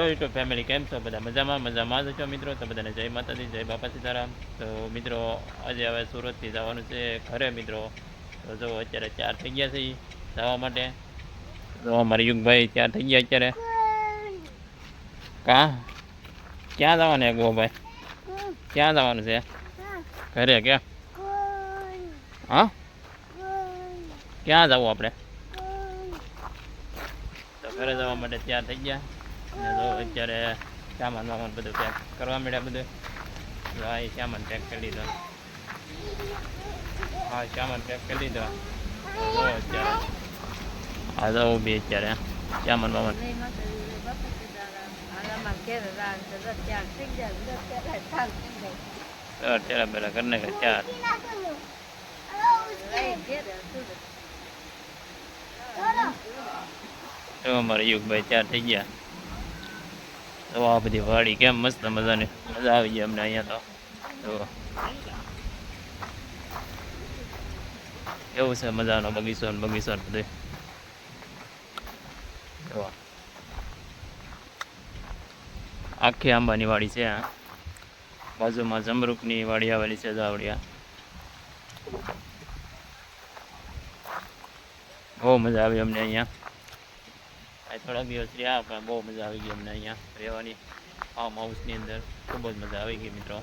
YouTube family, કેમ છો બધા? મજામાં મજામાં જ છો મિત્રો? તો બધાને જય માતાજી, જય બાપા સીતારામ. તો મિત્રો, આજે હવે સુરતથી જવાનું છે ઘરે મિત્રો. તો જો અત્યારે ચાર થઈ ગયા છે જવા માટે. તો અમારા યુગભાઈ ચાર થઈ ગયા અત્યારે. કા? ક્યાં જવાનું છે ગોભાઈ? ક્યાં જવાનું છે? ઘરે ક્યાં? હા? ક્યાં જવું આપણે? તો ઘરે જવા માટે તૈયાર થઈ ગયા. અને જો અત્યારે સામાન વામાન બધું પેક કરવા મળ્યા બધું જો આ ઈ સામાન પેક કરી લીધો હા સામાન પેક કરી લીધો જો અત્યારે આ જો ઊભી અત્યારે સામાન વામાન અત્યારે પેલા કરીને કે ચાર જો અમારા યુગભાઈ ચાર થઈ ગયા તો આ બધી વાડી કેમ મસ્ત મજાની મજા આવી ગઈ અમને અહીંયા તો. એવું છે મજાનો બગીચો ને બગીચો ને આખી આંબાની વાડી છે આ બાજુમાં જમરૂકની વાડી આવેલી છે, જાવડિયા. બહુ મજા આવી અમને અહીંયા. આ થોડાક દિવસ રહ્યા, પણ બહુ મજા આવી ગઈ અમને અહીંયા રહેવાની. ફાર્મ હાઉસની અંદર ખૂબ જ મજા આવી ગઈ મિત્રો.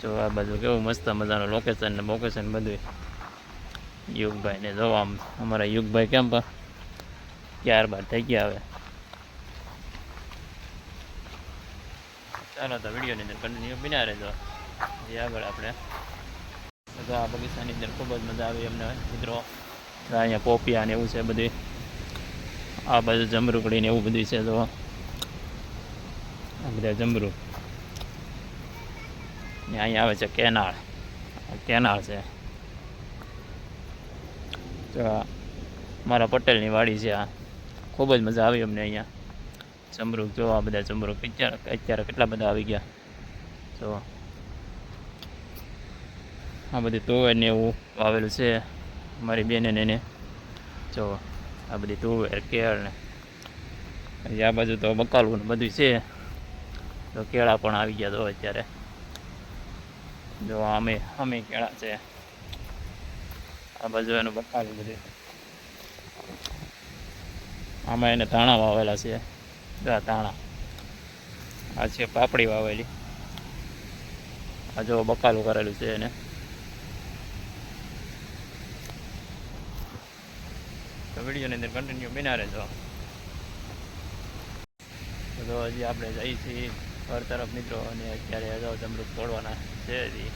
જો આ બાજુ કેવું મસ્ત મજાનું લોકેશન ને લોકેશન બધું યુગભાઈને આમ, અમારા યુગભાઈ કેમ પણ ત્યારબાદ થઈ ગયા હવે. ચાલો તો વિડીયોની અંદર કન્ટિન્યુ બિના રહેજો. જે આગળ આપણે બધા બગીચાની અંદર ખૂબ જ મજા આવી અમને મિત્રો. અહીંયા પોપિયા ને એવું છે બધું આ બાજુ જમરૂકડી ને એવું બધું છે તો આ બધા જમરૂક ને અહીંયા આવે છે કેનાળ. કેનાળ છે. તો મારા પટેલની વાડી છે આ. ખૂબ જ મજા આવી અમને અહીંયા. જમરૂક જો આ બધા જમરૂક અત્યારે અત્યારે કેટલા બધા આવી ગયા. જો આ બધું તુવેર ને એવું વાવેલું છે. મારી બેને ને. એને જો આ બધી તુવેર કેળ ને આ બાજુ તો બકાલું ને બધું છે. તો કેળા પણ આવી ગયા તો અત્યારે. જો અમે અમે કેળા છે. આ બાજુ એનું બકાલું બધું આમાં એને ધાણા વાવેલા છે. ધાણા. આ છે પાપડી વાવેલી. આ જો બકાલું કરેલું છે એને. તો વિડીયોની અંદર કન્ટિન્યુ બિના રહેજો. તો હજી આપણે જઈએ છીએ ઘર તરફ મિત્રો, અને અત્યારે અગાઉ જમરૂક તોડવાના છે હજી.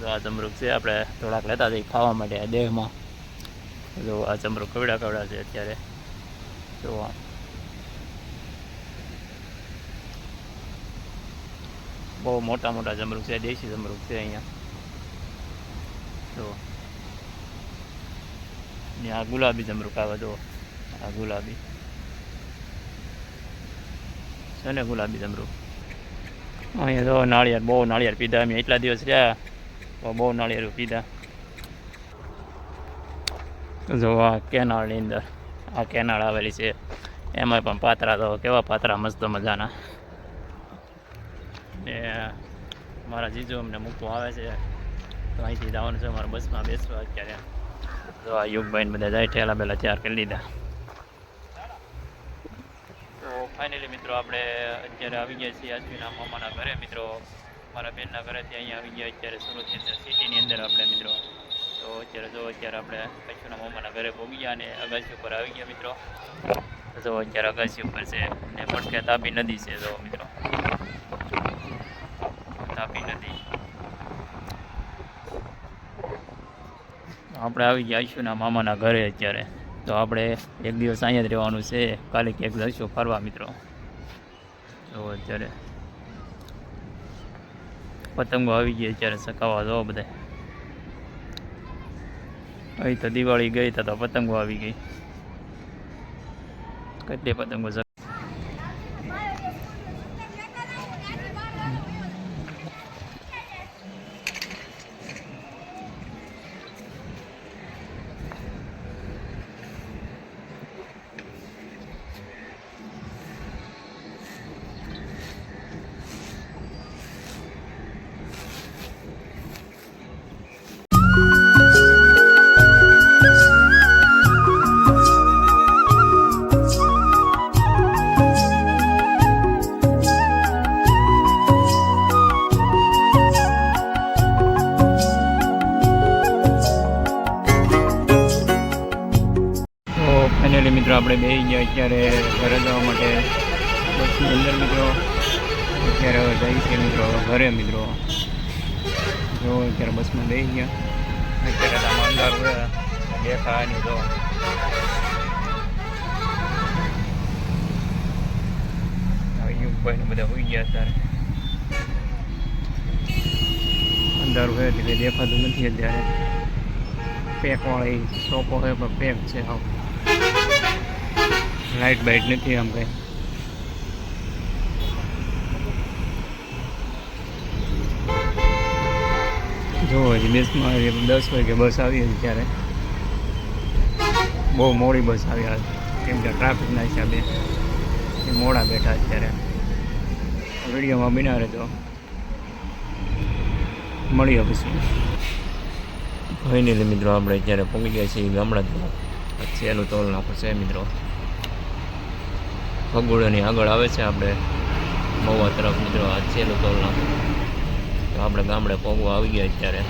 તો આ જમરૂક છે આપણે થોડાક લેતા જઈએ ખાવા માટે દેહમાં. જો આ જમરૂક કવડા કવડા છે અત્યારે. જોવા. બહુ મોટા મોટા જમરૂક છે દેશી જમરૂક છે અહીંયા. જો ને આ ગુલાબી જમરૂક આવે જો આ ગુલાબી. છે ને ગુલાબી જમરૂક? અહીંયા જો નાળિયેર, બહુ નાળિયેર પીધા અમે એટલા દિવસ રહ્યા. તો બહુ નાળિયેર પીધા. જો આ કેનાળની અંદર, આ કેનાળ આવેલી છે. એમાં પણ પાતરા તો કેવા પાતરા, મસ્ત મજાના. ને મારા જીજુ અમને મૂકવા આવે છે. તો અહીંથી જવાનું છે મારા બસમાં બેસવા અત્યારે. તો આ યુગભાઈને બધા જાય ઠેલા બેલા તૈયાર કરી લીધા. તો ફાઇનલી મિત્રો આપણે અત્યારે આવી ગયા છીએ અશ્વિના મામાના ઘરે. મિત્રો, મારા બેનના ઘરેથી અહીંયા આવી ગયા અત્યારે સુરતની અંદર, સિટીની અંદર આપણે મિત્રો. તો અત્યારે જો અત્યારે આપણે અશ્વિના મામાના ઘરે ભોગી ગયા અને અગાસી ઉપર આવી ગયા મિત્રો. જો અત્યારે અગાસી ઉપર છે ને પડખે તાપી નદી છે, જો મિત્રો તાપી નદી આપણે આવી ગયા આઈશુના મામાના ઘરે અત્યારે. તો આપણે એક દિવસ અહીંયા જ રહેવાનું છે. કાલે ક્યાંક જઈશું ફરવા મિત્રો. તો અત્યારે પતંગો આવી ગઈ અત્યારે સકાવા જો બધા અહીં તો દિવાળી ગઈ તો પતંગો આવી ગઈ. કેટલી પતંગો આપણે બે ગયા અત્યારે ઘરે જવા માટે બસની અંદર મિત્રો અત્યારે જઈ છે મિત્રો ઘરે મિત્રો. જો અત્યારે બસમાં દઈ ગયા અત્યારે અંદર દેખાય તો. યુગભાઈ ને બધા હોઈ ગયા અત્યારે. અંદર હોય એટલે દેખાતું નથી અત્યારે. પેક વાળી શોપો હોય પણ પેક છે હાવ લાઇટ બાઇટ નથી આમ કંઈ. જો હજી બસમાં દસ વાગે બસ આવી હતી ત્યારે. બહુ મોડી બસ આવી કેમ કે ટ્રાફિકના હિસાબે. એ મોડા બેઠા અત્યારે. વિડીયોમાં બિના રહેતો મળીએ પછી ફાઇનલી મિત્રો, આપણે અત્યારે પહોંચી ગયા છીએ ગામડા છેલ્લું તોલ નાખો છે મિત્રો. ફગોળાની આગળ આવે છે આપણે. મહુવા તરફ મિત્રો, આ છેલ્લું તોલ તો આપણે ગામડે પહોંચવા આવી ગયા અત્યારે.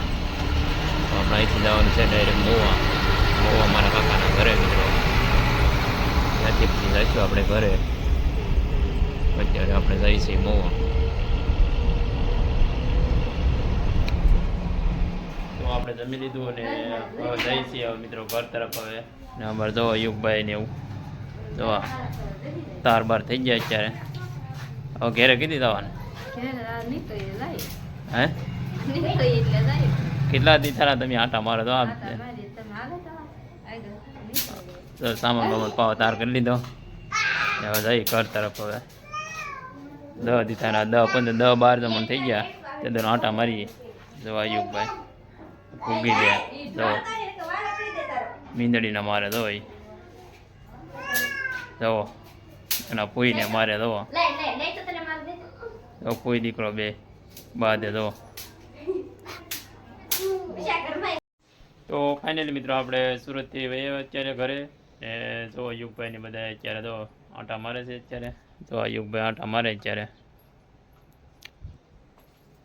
તો આપણે અહીંથી જવાનું છે ડાયરેક્ટ મહુવા મહુવા મારા કાકાના ઘરે મિત્રો. ત્યાંથી જઈશું આપણે ઘરે. અત્યારે આપણે જઈએ છીએ મહુવા આપણે જમી લીધું અને જઈએ છીએ મિત્રો, ઘર તરફ હવે. ને અમારે જો યુગભાઈ ને એવું. જો તાર બાર થઈ ગયા અત્યારે. હવે ઘેરે કીધી દવાને હે? કેટલા દી થયા તમે આટા મારો તો આ તો સામાન બામાન પાવ તાર કરી લીધો. હવે જઈ ઘર તરફ હવે. દસ દી થયા દહ પંદર દહ બાર જમણ થઈ ગયા. તે દોનો આટા મારીએ. જવા યુગભાઈ ઉગી ગયા. જો મીંદડીના મારે તો ઈ જવો. એના પૂઈને મારે જવો. કોઈ દીકરો બે બાદે જો તો ફાઇનલી મિત્રો આપણે સુરતથી વહીએ અત્યારે ઘરે. એ જો યુગભાઈ ને બધા અત્યારે તો આંટા મારે છે અત્યારે. તો યુગભાઈ આંટા મારે અત્યારે.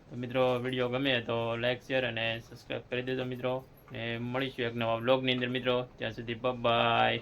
તો મિત્રો વીડિયો ગમે તો લાઈક શેર અને સબસ્ક્રાઈબ કરી દેજો મિત્રો. ને મળીશું એક નવા બ્લોગની અંદર મિત્રો. ત્યાં સુધી બાય